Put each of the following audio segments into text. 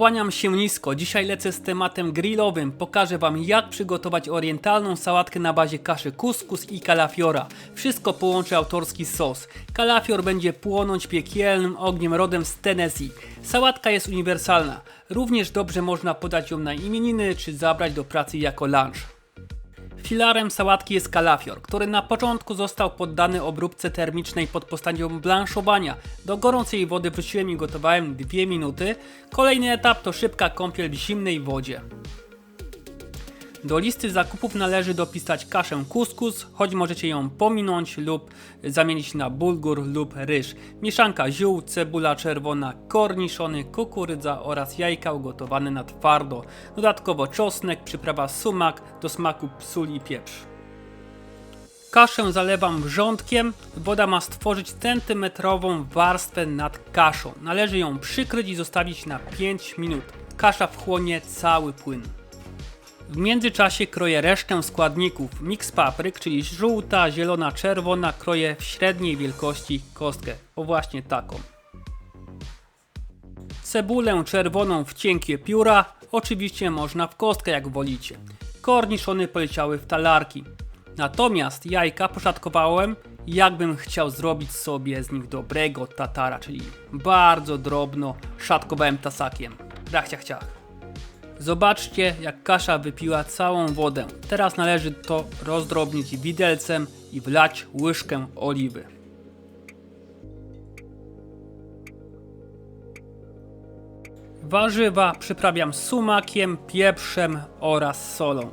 Kłaniam się nisko. Dzisiaj lecę z tematem grillowym. Pokażę Wam jak przygotować orientalną sałatkę na bazie kaszy kuskus i kalafiora. Wszystko połączy autorski sos. Kalafior będzie płonąć piekielnym ogniem rodem z Tennessee. Sałatka jest uniwersalna. Również dobrze można podać ją na imieniny czy zabrać do pracy jako lunch. Filarem sałatki jest kalafior, który na początku został poddany obróbce termicznej pod postacią blanszowania. Do gorącej wody wrzuciłem i gotowałem 2 minuty. Kolejny etap to szybka kąpiel w zimnej wodzie. Do listy zakupów należy dopisać kaszę kuskus, choć możecie ją pominąć lub zamienić na bulgur lub ryż. Mieszanka ziół, cebula czerwona, korniszony, kukurydza oraz jajka ugotowane na twardo. Dodatkowo czosnek, przyprawa sumak, do smaku sól i pieprz. Kaszę zalewam wrzątkiem. Woda ma stworzyć centymetrową warstwę nad kaszą. Należy ją przykryć i zostawić na 5 minut. Kasza wchłonie cały płyn. W międzyczasie kroję resztę składników. Miks papryk, czyli żółta, zielona, czerwona, kroję w średniej wielkości kostkę. O właśnie taką. Cebulę czerwoną w cienkie pióra, oczywiście można w kostkę jak wolicie. Korniszony poleciały w talarki. Natomiast jajka poszatkowałem, jakbym chciał zrobić sobie z nich dobrego tatara, czyli bardzo drobno szatkowałem tasakiem. Rach, ciach, ciach. Zobaczcie, jak kasza wypiła całą wodę. Teraz należy to rozdrobnić widelcem i wlać łyżkę oliwy. Warzywa przyprawiam sumakiem, pieprzem oraz solą.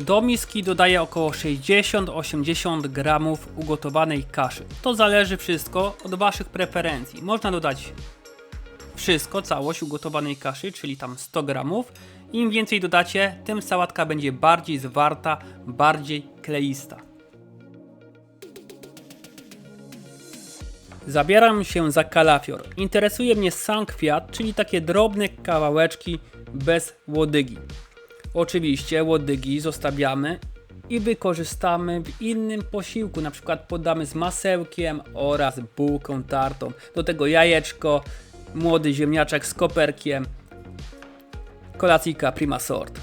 Do miski dodaję około 60-80 gramów ugotowanej kaszy. To zależy wszystko od Waszych preferencji. Można dodać wszystko, całość ugotowanej kaszy, czyli tam 100 gramów. Im więcej dodacie, tym sałatka będzie bardziej zwarta, bardziej kleista. Zabieram się za kalafior. Interesuje mnie sam kwiat, czyli takie drobne kawałeczki bez łodygi. Oczywiście łodygi zostawiamy i wykorzystamy w innym posiłku, na przykład podamy z masełkiem oraz bułką tartą. Do tego jajeczko, młody ziemniaczek z koperkiem, kolacyjka prima sort.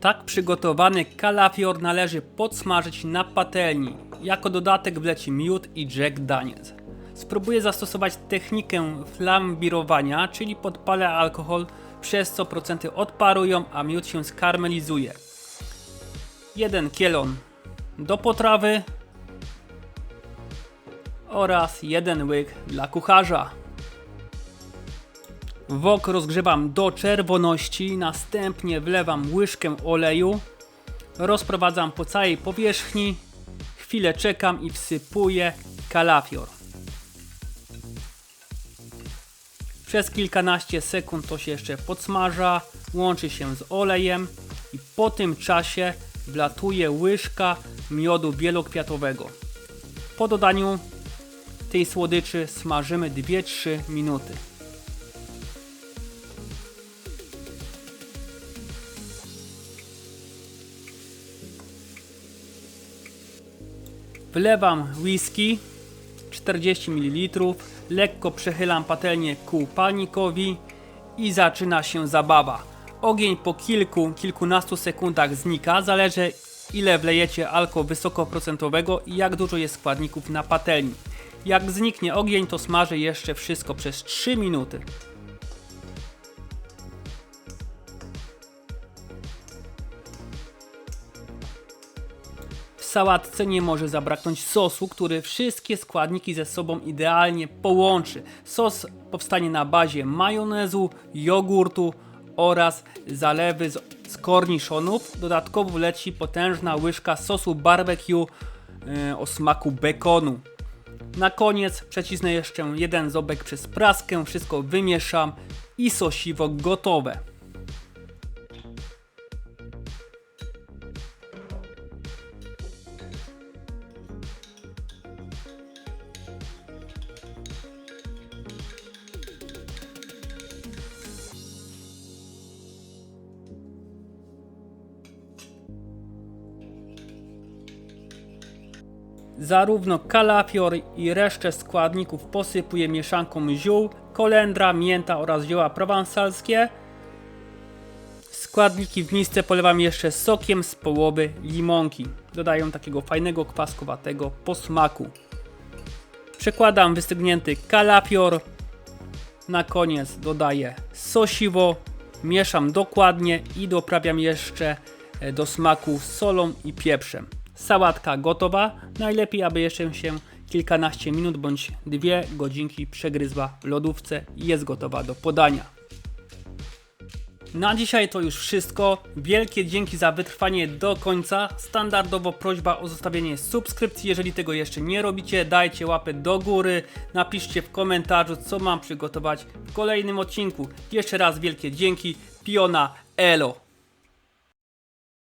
Tak przygotowany kalafior należy podsmażyć na patelni. Jako dodatek wleci miód i Jack Daniels. Spróbuję zastosować technikę flambirowania, czyli podpalę alkohol, przez co procenty odparują, a miód się skarmelizuje. Jeden kielon do potrawy oraz jeden łyk dla kucharza. Wok rozgrzewam do czerwoności, następnie wlewam łyżkę oleju, rozprowadzam po całej powierzchni, chwilę czekam i wsypuję kalafior. Przez kilkanaście sekund to się jeszcze podsmaża, łączy się z olejem i po tym czasie wlatuje łyżka miodu wielokwiatowego. Po dodaniu tej słodyczy smażymy 2-3 minuty. Wlewam whisky 40 ml, lekko przechylam patelnię ku palnikowi i zaczyna się zabawa. Ogień po kilku, kilkunastu sekundach znika, zależy ile wlejecie alko wysokoprocentowego i jak dużo jest składników na patelni. Jak zniknie ogień, to smażę jeszcze wszystko przez 3 minuty. Sałatce nie może zabraknąć sosu, który wszystkie składniki ze sobą idealnie połączy. Sos powstanie na bazie majonezu, jogurtu oraz zalewy z, korniszonów. Dodatkowo leci potężna łyżka sosu barbecue yy, o smaku bekonu. Na koniec przecisnę jeszcze jeden zobek przez praskę, wszystko wymieszam i sosiwo gotowe. Zarówno kalafior i resztę składników posypuję mieszanką ziół, kolendra, mięta oraz zioła prowansalskie. Składniki w misce polewam jeszcze sokiem z połowy limonki. Dodają takiego fajnego kwaskowatego posmaku. Przekładam wystygnięty kalafior. Na koniec dodaję sosiwo. Mieszam dokładnie i doprawiam jeszcze do smaku solą i pieprzem. Sałatka gotowa. Najlepiej, aby jeszcze się kilkanaście minut bądź dwie godzinki przegryzła w lodówce i jest gotowa do podania. Na dzisiaj to już wszystko. Wielkie dzięki za wytrwanie do końca. Standardowo prośba o zostawienie subskrypcji. Jeżeli tego jeszcze nie robicie, dajcie łapę do góry. Napiszcie w komentarzu, co mam przygotować w kolejnym odcinku. Jeszcze raz wielkie dzięki. Piona Elo.